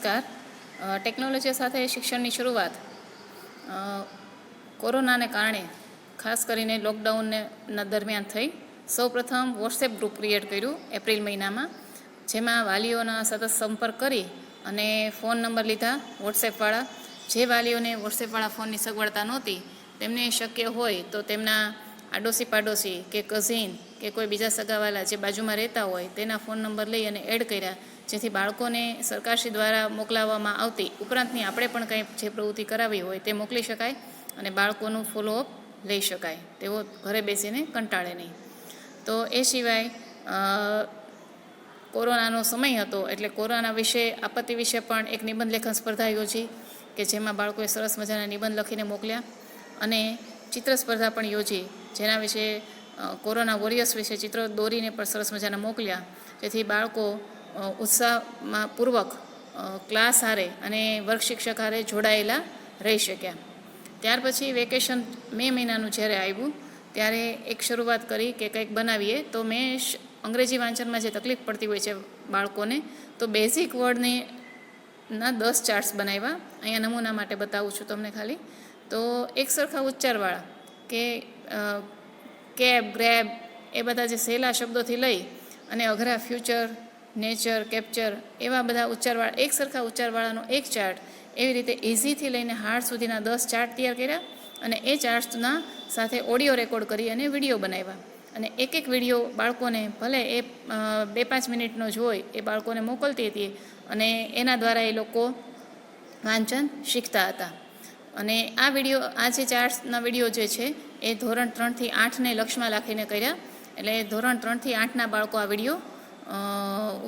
નમસ્કાર. ટેકનોલોજી સાથે શિક્ષણની શરૂઆત કોરોનાને કારણે, ખાસ કરીને લોકડાઉનને દરમિયાન થઈ. સૌપ્રથમ વોટ્સએપ ગ્રુપ ક્રિએટ કર્યું એપ્રિલ મહિનામાં, જેમાં વાલીઓના સતત સંપર્ક કરી અને ફોન નંબર લીધા વોટ્સએપવાળા જે વાલીઓને વોટ્સએપવાળા ફોનની સગવડતા નહોતી, તેમને શક્ય હોય તો તેમના આડોશી પાડોશી કે કઝિન કે કોઈ બીજા સગાવાલા જે બાજુમાં રહેતા હોય તેના ફોન નંબર લઈ અને એડ કર્યા, જેથી બાળકોને સરકારશ્રી દ્વારા મોકલાવવામાં આવતી, ઉપરાંતની આપણે પણ કંઈ જે પ્રવૃત્તિ કરાવી હોય તે મોકલી શકાય અને બાળકોનું ફોલોઅપ લઈ શકાય, તેઓ ઘરે બેસીને કંટાળે નહીં. તો એ સિવાય કોરોનાનો સમય હતો એટલે કોરોના વિશે, આપત્તિ વિશે પણ એક નિબંધ લેખન સ્પર્ધા યોજી, કે જેમાં બાળકોએ સરસ મજાના નિબંધ લખીને મોકલ્યા અને ચિત્ર સ્પર્ધા પણ યોજી, જેના વિશે કોરોના વોરિયર્સ વિશે ચિત્રો દોરીને પણ સરસ મજાના મોકલ્યા. જેથી બાળકો ઉત્સાહમાં પૂર્વક ક્લાસ હારે અને વર્ગ શિક્ષક હારે જોડાયેલા રહી શક્યા. ત્યાર પછી વેકેશન મે મહિનાનું જ્યારે આવ્યું, ત્યારે એક શરૂઆત કરી કે કંઈક બનાવીએ, તો મેં અંગ્રેજી વાંચનમાં જે તકલીફ પડતી હોય છે બાળકોને, તો બેઝિક વર્ડને ના દસ ચાર્ટ્સ બનાવ્યા. અહીંયા નમૂના માટે બતાવું છું તમને ખાલી. તો એક સરખા ઉચ્ચારવાળા કે કેબ, ગ્રેબ એ બધા જે સહેલા શબ્દોથી લઈ અને અઘરા ફ્યુચર, નેચર, કેપ્ચર એવા બધા ઉચ્ચારવાળા, એક સરખા ઉચ્ચારવાળાનો એક ચાર્ટ એવી રીતે ઇઝીથી લઈને હાર્ડ સુધીના દસ ચાર્ટ તૈયાર કર્યા અને એ ચાર્ટ્સના સાથે ઓડિયો રેકોર્ડ કરી અને વીડિયો બનાવ્યા. અને એક એક વીડિયો બાળકોને ભલે એ બે પાંચ મિનિટનો જ હોય, એ બાળકોને મોકલતી હતી અને એના દ્વારા એ લોકો વાંચન શીખતા હતા. અને આ વીડિયો, આ જે ચાર્ટ્સના વીડિયો જે છે એ ધોરણ ત્રણથી આઠને લક્ષમાં રાખીને કર્યા. એટલે ધોરણ ત્રણથી આઠના બાળકો આ વીડિયો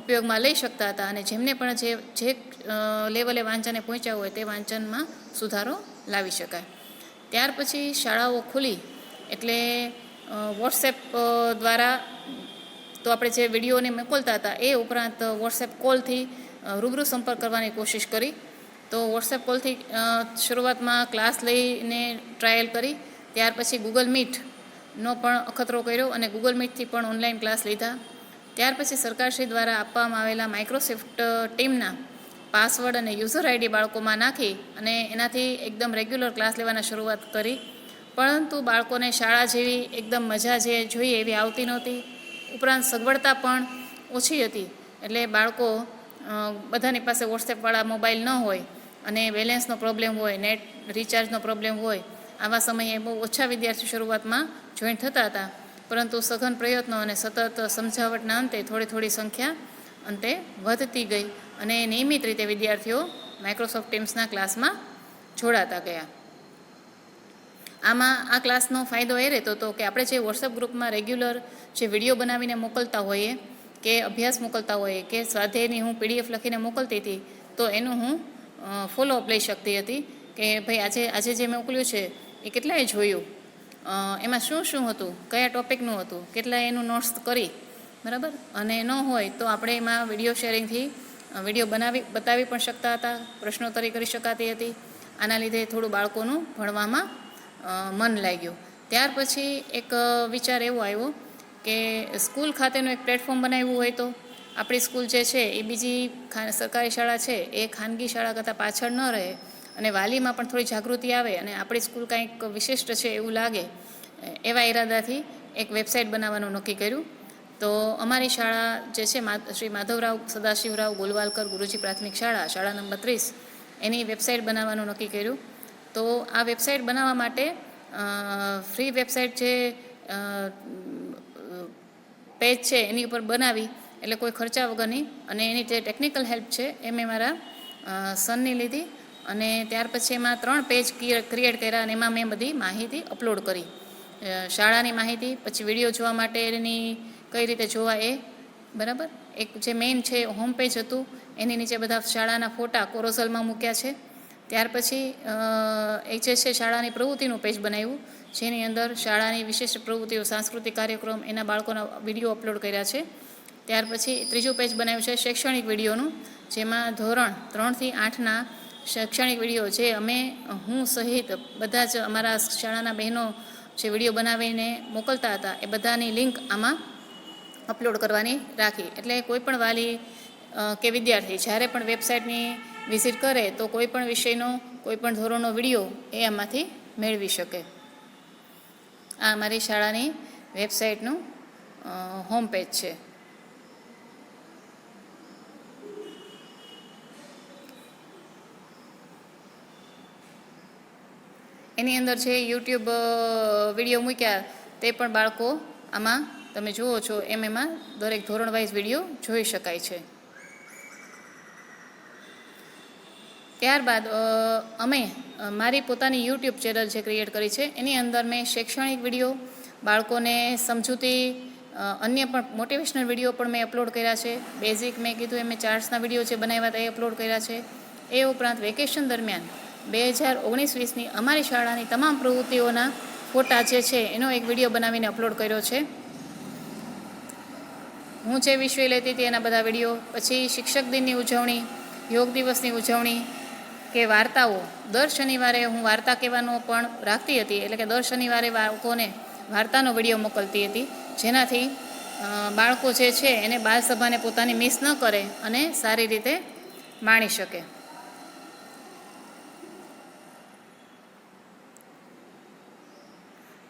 ઉપયોગમાં લઈ શકતા હતા અને જેમને પણ જે જે લેવલે વાંચને પહોંચ્યા હોય તે વાંચનમાં સુધારો લાવી શકાય. ત્યાર પછી શાળાઓ ખુલી એટલે વોટ્સએપ દ્વારા તો આપણે જે વિડીયોને મોકલતા હતા એ ઉપરાંત વોટ્સએપ કોલથી રૂબરૂ સંપર્ક કરવાની કોશિશ કરી. તો વોટ્સએપ કોલથી શરૂઆતમાં ક્લાસ લઈને ટ્રાયલ કરી ત્યાર પછી ગૂગલ મીટનો પણ અખતરો કર્યો અને ગૂગલ મીટથી પણ ઓનલાઈન ક્લાસ લીધા. ત્યાર પછી સરકારશ્રી દ્વારા આપવામાં આવેલા માઇક્રોસોફ્ટ ટીમના પાસવર્ડ અને યુઝર આઈડી બાળકોમાં નાખી અને એનાથી એકદમ રેગ્યુલર ક્લાસ લેવાના શરૂઆત કરી. પરંતુ બાળકોને શાળા જેવી એકદમ મજા જે જોઈએ એવી આવતી નહોતી. ઉપરાંત સગવડતા પણ ઓછી હતી. એટલે બાળકો બધાની પાસે વોટ્સએપવાળા મોબાઈલ ન હોય અને બેલેન્સનો પ્રોબ્લેમ હોય નેટ રિચાર્જનો પ્રોબ્લેમ હોય આવા સમયે બહુ ઓછા વિદ્યાર્થીઓ શરૂઆતમાં જોઈન થતા હતા. પરંતુ સઘન પ્રયત્નો અને સતત સમજાવટના અંતે થોડી થોડી સંખ્યા અંતે વધતી ગઈ અને નિયમિત રીતે વિદ્યાર્થીઓ માઇક્રોસોફ્ટ ટીમ્સના ક્લાસમાં જોડાતા ગયા. આમાં આ ક્લાસનો ફાયદો એ રહેતો હતો કે આપણે જે વોટ્સએપ ગ્રુપમાં રેગ્યુલર જે વીડિયો બનાવીને મોકલતા હોઈએ, કે અભ્યાસ મોકલતા હોઈએ, કે સ્વાધ્યાયની હું પીડીએફ લખીને મોકલતી હતી, તો એનું હું ફોલોઅપ લઈ શકતી હતી કે ભાઈ આજે આજે જે મોકલ્યું છે એ કેટલાએ જોયું. એમાં શું શું હતું? કયા ટોપિકનું હતું? કેટલાએ એનું નોટ્સ કરી. બરાબર? અને ન હોય તો આપણે એમાં વીડિયો શેરિંગથી વીડિયો બનાવી, બતાવી પણ શકતા હતા, પ્રશ્નોત્તરી કરી શકાતી હતી. આના લીધે થોડું બાળકોનું ભણવામાં મન લાગ્યું. ત્યાર પછી એક વિચાર એવો આવ્યો કે સ્કૂલ ખાતેનું એક પ્લેટફોર્મ બનાવ્યું હોય તો આપણી સ્કૂલ જે છે એ બીજી સરકારી શાળા છે, એ ખાનગી શાળા કરતાં પાછળ ન રહે. અને વાલીમાં પણ થોડી જાગૃતિ આવે અને આપણી સ્કૂલ કાંઈક વિશિષ્ટ છે એવું લાગે, એવા ઈરાદાથી એક વેબસાઇટ બનાવવાનું નક્કી કર્યું. તો અમારી શાળા જે છે શ્રી માધવરાવ સદાશિવરાવ ગોલવાલકર ગુરુજી પ્રાથમિક શાળા શાળા નંબર ત્રીસ, એની વેબસાઇટ બનાવવાનું નક્કી કર્યું. તો આ વેબસાઇટ બનાવવા માટે ફ્રી વેબસાઇટ જે પેજ છે, એની ઉપર બનાવી, એટલે કોઈ ખર્ચા વગરની, અને એની જે ટેકનિકલ હેલ્પ છે, એ મેં મારા સનની લીધી. અને ત્યાર પછી એમાં ત્રણ પેજ ક્રિએટ કર્યા અને એમાં મેં બધી માહિતી અપલોડ કરી. શાળાની માહિતી, પછી વીડિયો જોવા માટે એની કઈ રીતે જોવા એ, બરાબર? એક જે મેઇન છે હોમ પેજ હતું, એની નીચે બધા શાળાના ફોટા કોરોસલમાં મૂક્યા છે. ત્યાર પછી એક જે છે શાળાની પ્રવૃત્તિનું પેજ બનાવ્યું, જેની અંદર શાળાની વિશિષ્ટ પ્રવૃત્તિઓ, સાંસ્કૃતિક કાર્યક્રમ, એના બાળકોના વીડિયો અપલોડ કર્યા છે. ત્યાર પછી ત્રીજું પેજ બનાવ્યું છે શૈક્ષણિક વિડીયોનું જેમાં ધોરણ ત્રણથી આઠના શૈક્ષણિક વીડિયો જે અમે હું સહિત બધા જ અમારા શાળાના બહેનો જે વીડિયો બનાવીને મોકલતા હતા, એ બધાની લિંક આમાં અપલોડ કરવાની રાખી. એટલે કોઈ પણ વાલી કે વિદ્યાર્થી જ્યારે પણ વેબસાઇટની વિઝિટ કરે, તો કોઈ પણ વિષયનો, કોઈ પણ ધોરણનો વીડિયો એ આમાંથી મેળવી શકે. આ અમારી શાળાની વેબસાઇટનું હોમ પેજ છે. એની અંદર છે યુટ્યુબ વીડિયો મૂક્યા તે પણ બાળકો આમાં તમે જુઓ છો, એમ એમાં દરેક ધોરણ વાઇઝ વીડિયો જોઈ શકાય છે. ત્યારબાદ અમે મારી પોતાની યુટ્યુબ ચેનલ જે ક્રિએટ કરી છે, એની અંદર મેં શૈક્ષણિક વીડિયો બાળકોને સમજૂતી અન્ય પણ મોટિવેશનલ વીડિયો પણ મેં અપલોડ કર્યા છે. બેઝિક મેં કીધું એમ મેં ચાર્ટ્સના વીડિયો જે બનાવ્યા હતા એ અપલોડ કર્યા છે. એ ઉપરાંત વેકેશન દરમિયાન બે હજાર ઓગણીસ વીસની અમારી શાળાની તમામ પ્રવૃત્તિઓના ફોટા જે છે, એનો એક વીડિયો બનાવીને અપલોડ કર્યો છે. હું જે વિષય લેતી હતી એના બધા વીડિયો, પછી શિક્ષક દિનની ઉજવણી, યોગ દિવસની ઉજવણી કે વાર્તાઓ. દર શનિવારે હું વાર્તા કહેવાનો પણ રાખતી હતી, એટલે કે દર શનિવારે બાળકોને વાર્તાનો વીડિયો મોકલતી હતી, જેનાથી બાળકો જે છે એને બાળ સભાને પોતાની મિસ ન કરે અને સારી રીતે માણી શકે.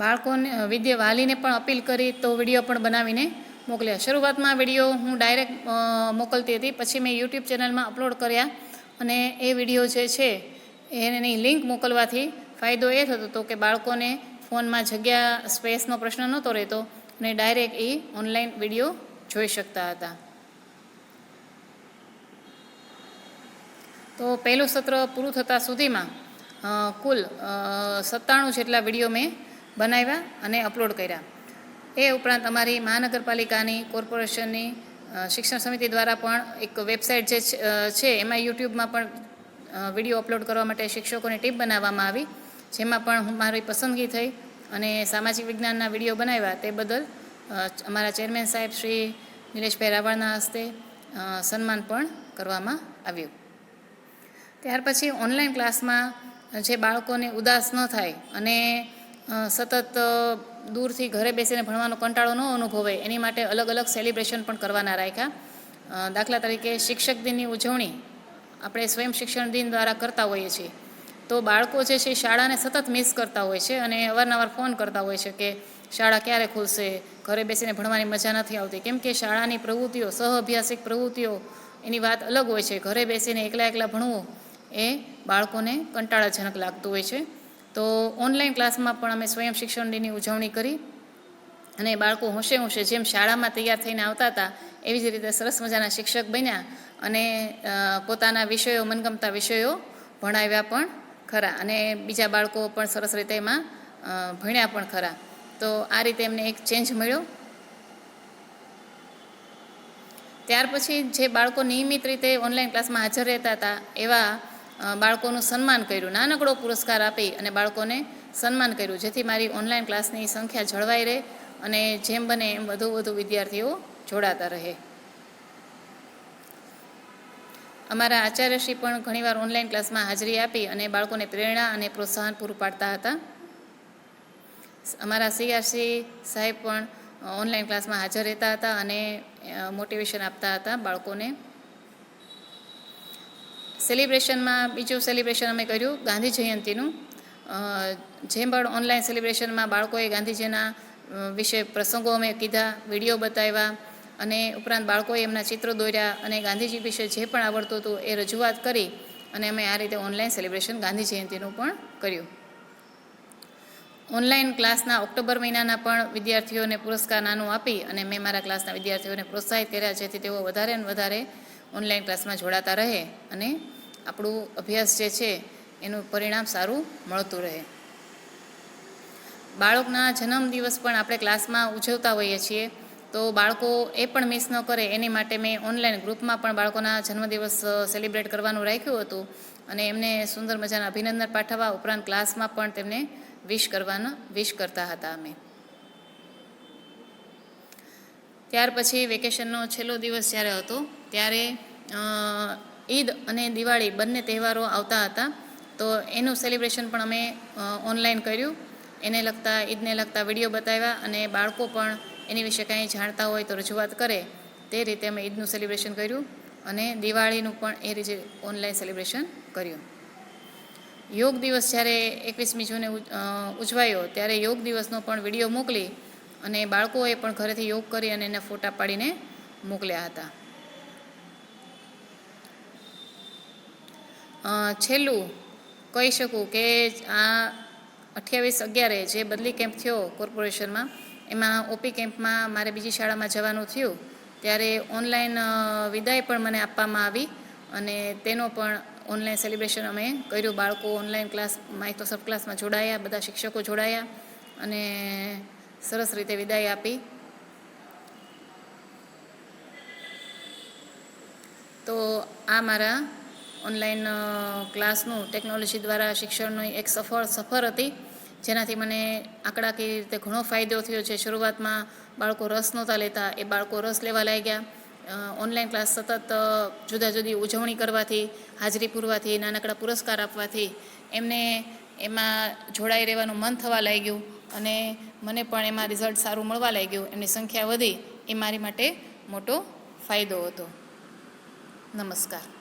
બાળકોને વિદ્ય વાલીને પણ અપીલ કરી, તો વીડિયો પણ બનાવીને મોકલ્યા. શરૂઆતમાં વીડિયો હું ડાયરેક્ટ મોકલતી હતી. પછી મેં યુટ્યુબ ચેનલમાં અપલોડ કર્યા અને એ વીડિયો જે છે, એની લિંક મોકલવાથી ફાયદો એ થતો હતો કે બાળકોને ફોનમાં જગ્યા, સ્પેસનો પ્રશ્ન નહોતો રહેતો અને ડાયરેક્ટ એ ઓનલાઈન વીડિયો જોઈ શકતા હતા. તો પહેલું સત્ર પૂરું થતાં સુધીમાં કુલ સત્તાણું જેટલા વીડિયો મેં બનાવ્યા અને અપલોડ કર્યા. એ ઉપરાંત અમારી મહાનગરપાલિકાની કોર્પોરેશનની શિક્ષણ સમિતિ દ્વારા પણ એક વેબસાઇટ જે છે, એમાં યુટ્યુબમાં પણ વીડિયો અપલોડ કરવા માટે શિક્ષકોની ટીમ બનાવવામાં આવી જેમાં પણ હું મારી પસંદગી થઈ અને સામાજિક વિજ્ઞાનના વીડિયો બનાવ્યા તે બદલ અમારા ચેરમેન સાહેબ શ્રી નિલેશભાઈ રાવળના હસ્તે સન્માન પણ કરવામાં આવ્યું. ત્યાર પછી ઓનલાઈન ક્લાસમાં જે બાળકોને ઉદાસ ન થાય અને સતત દૂરથી ઘરે બેસીને ભણવાનો કંટાળો ન અનુભવે. એની માટે અલગ અલગ સેલિબ્રેશન પણ કરવાના રાખ્યા. દાખલા તરીકે શિક્ષક દિનની ઉજવણી આપણે સ્વયં શિક્ષણ દિન દ્વારા કરતા હોઈએ છીએ. તો બાળકો જે છે શાળાને સતત મિસ કરતા હોય છે અને અવારનવાર ફોન કરતા હોય છે કે શાળા ક્યારે ખુલશે? ઘરે બેસીને ભણવાની મજા નથી આવતી. કેમ કે શાળાની પ્રવૃત્તિઓ, સહઅભ્યાસિક પ્રવૃત્તિઓ એની વાત અલગ હોય છે. ઘરે બેસીને એકલા એકલા ભણવું એ બાળકોને કંટાળાજનક લાગતું હોય છે. તો ઓનલાઈન ક્લાસમાં પણ અમે સ્વયં શિક્ષણ દિનની ઉજવણી કરી અને બાળકો હોંશે હોંશે જેમ શાળામાં તૈયાર થઈને આવતા હતા, એવી જ રીતે સરસ મજાના શિક્ષક બન્યા અને પોતાના વિષયો, મનગમતા વિષયો ભણાવ્યા પણ ખરા અને બીજા બાળકો પણ સરસ રીતે એમાં ભણ્યા પણ ખરા. તો આ રીતે એમને એક ચેન્જ મળ્યો. ત્યાર પછી જે બાળકો નિયમિત રીતે ઓનલાઈન ક્લાસમાં હાજર રહેતા હતા, એવા બાળકોનું સન્માન કર્યું. નાનકડો પુરસ્કાર આપી અને બાળકોને સન્માન કર્યું, જેથી મારી ઓનલાઈન ક્લાસની સંખ્યા જળવાઈ રહે અને જેમ બને એમ વધુ વધુ વિદ્યાર્થીઓ જોડાતા રહે. અમારા આચાર્યશ્રી પણ ઘણીવાર ઓનલાઈન ક્લાસમાં હાજરી આપી અને બાળકોને પ્રેરણા અને પ્રોત્સાહન પૂરું પાડતા હતા. અમારા સીઆરસી સાહેબ પણ ઓનલાઈન ક્લાસમાં હાજર રહેતા હતા અને મોટિવેશન આપતા હતા બાળકોને. સેલિબ્રેશનમાં, બીજું સેલિબ્રેશન અમે કર્યું, ગાંધી જયંતિનું. જેમ પણ ઓનલાઈન સેલિબ્રેશનમાં બાળકોએ ગાંધીજીના વિશે પ્રસંગો અમે કીધા, વીડિયો બતાવ્યા અને ઉપરાંત બાળકોએ એમના ચિત્રો દોર્યા અને ગાંધીજી વિશે જે પણ આવડતું હતું એ રજૂઆત કરી અને અમે આ રીતે ઓનલાઈન સેલિબ્રેશન ગાંધી જયંતિનું પણ કર્યું. ઓનલાઈન ક્લાસના ઓક્ટોબર મહિનાના પણ વિદ્યાર્થીઓને પુરસ્કાર નાનું આપી અને મેં મારા ક્લાસના વિદ્યાર્થીઓને પ્રોત્સાહિત કર્યા જેથી તેઓ વધારે ને વધારે ઓનલાઈન ક્લાસમાં જોડાતા રહે અને આપણું અભ્યાસ જે છે, એનું પરિણામ સારું મળતું રહે. બાળકના જન્મદિવસ પણ આપણે ક્લાસમાં ઉજવતા હોઈએ છીએ, તો બાળકો એ પણ મિસ ન કરે, એની માટે મેં ઓનલાઈન ગ્રુપમાં પણ બાળકોના જન્મદિવસ સેલિબ્રેટ કરવાનું રાખ્યું હતું અને એમને સુંદર મજાના અભિનંદન પાઠવવા ઉપરાંત ક્લાસમાં પણ તેમને વિશ કરવાના વિશ કરતા હતા અમે. ત્યાર પછી વેકેશનનો છેલ્લો દિવસ જ્યારે હતો, ત્યારે ઈદ અને દિવાળી બંને તહેવારો આવતા હતા. તો એનું સેલિબ્રેશન પણ અમે ઓનલાઈન કર્યું. એને લગતા, ઈદને લગતા વીડિયો બતાવ્યા અને બાળકો પણ એની વિશે કાંઈ જાણતા હોય તો રજૂઆત કરે તે રીતે અમે ઈદનું સેલિબ્રેશન કર્યું અને દિવાળીનું પણ એ રીતે ઓનલાઈન સેલિબ્રેશન કર્યું. યોગ દિવસ જ્યારે એકવીસમી જૂને ઉજવાયો ત્યારે યોગ દિવસનો પણ વીડિયો મોકલી અને બાળકોએ પણ ઘરેથી યોગ કરી અને એના ફોટા પાડીને મોકલ્યા હતા. છેલ્લું કહી શકું કે આ અઠ્યાવીસ અગિયારે જે બદલી કેમ્પ થયો કોર્પોરેશનમાં, એમાં ઓપી કેમ્પમાં મારે બીજી શાળામાં જવાનું થયું, ત્યારે ઓનલાઈન વિદાય પણ મને આપવામાં આવી અને તેનો પણ ઓનલાઈન સેલિબ્રેશન અમે કર્યું. બાળકો ઓનલાઈન ક્લાસ માઇક્રોસોફ્ટ ક્લાસમાં જોડાયા, બધા શિક્ષકો જોડાયા અને સરસ રીતે વિદાય આપી. તો આ મારા ઓનલાઈન ક્લાસનું ટેકનોલોજી દ્વારા શિક્ષણની એક સફળ, સફર હતી. જેનાથી મને આંકડાકીય રીતે ઘણો ફાયદો થયો છે. શરૂઆતમાં બાળકો રસ નહોતા લેતા. એ બાળકો રસ લેવા લાગ્યા. ઓનલાઈન ક્લાસ સતત જુદા જુદી ઉજવણી કરવાથી, હાજરી પૂરવાથી, નાનકડા પુરસ્કાર આપવાથી એમને એમાં જોડાઈ રહેવાનું મન થવા લાગ્યું અને મને પણ એમાં રિઝલ્ટ સારું મળવા લાગ્યું. એમની સંખ્યા વધી. એ મારી માટે મોટો ફાયદો હતો. નમસ્કાર.